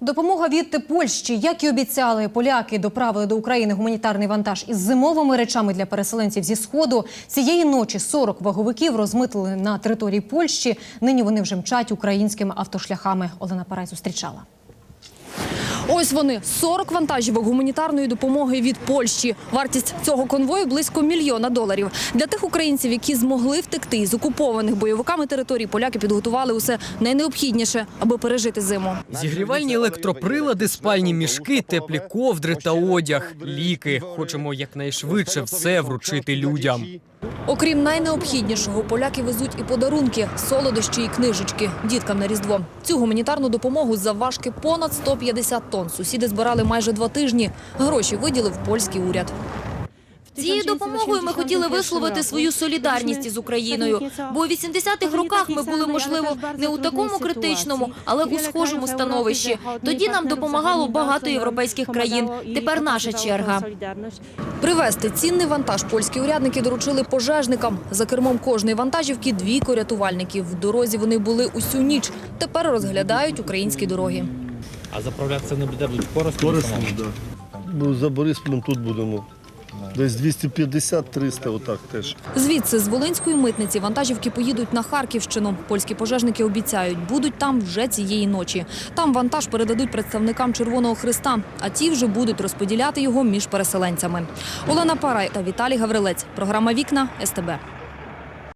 Допомога від Польщі, як і обіцяли, поляки доправили до України гуманітарний вантаж із зимовими речами для переселенців зі сходу. Цієї ночі 40 ваговиків розмитили на території Польщі. Нині вони вже мчать українськими автошляхами. Олена Парай зустрічала. Ось вони 40 вантажівок гуманітарної допомоги від Польщі. Вартість цього конвою близько мільйона доларів. Для тих українців, які змогли втекти із окупованих бойовиками територій, поляки підготували усе найнеобхідніше, аби пережити зиму. Зігрівальні електроприлади, спальні мішки, теплі ковдри та одяг, ліки. Хочемо якнайшвидше все вручити людям. Окрім найнеобхіднішого, поляки везуть і подарунки, солодощі і книжечки діткам на різдво. Цю гуманітарну допомогу завважки понад 150 тонн. Сусіди збирали майже два тижні. Гроші виділив польський уряд. Цією допомогою ми хотіли висловити свою солідарність із Україною. Бо у 80-х роках ми були, можливо, не у такому критичному, але у схожому становищі. Тоді нам допомагало багато європейських країн. Тепер наша черга. Привезти цінний вантаж польські урядники доручили пожежникам. За кермом кожної вантажівки двійко рятувальників. В дорозі вони були усю ніч. Тепер розглядають українські дороги. А заправлятися не буде будуть корисно? Корисно, так. Бо за Борисполем тут будемо. Десь 250-300, отак теж. Звідси з Волинської митниці вантажівки поїдуть на Харківщину. Польські пожежники обіцяють, будуть там вже цієї ночі. Там вантаж передадуть представникам Червоного Христа, а ті вже будуть розподіляти його між переселенцями. Олена Парай та Віталій Гаврилець. Програма Вікна СТБ.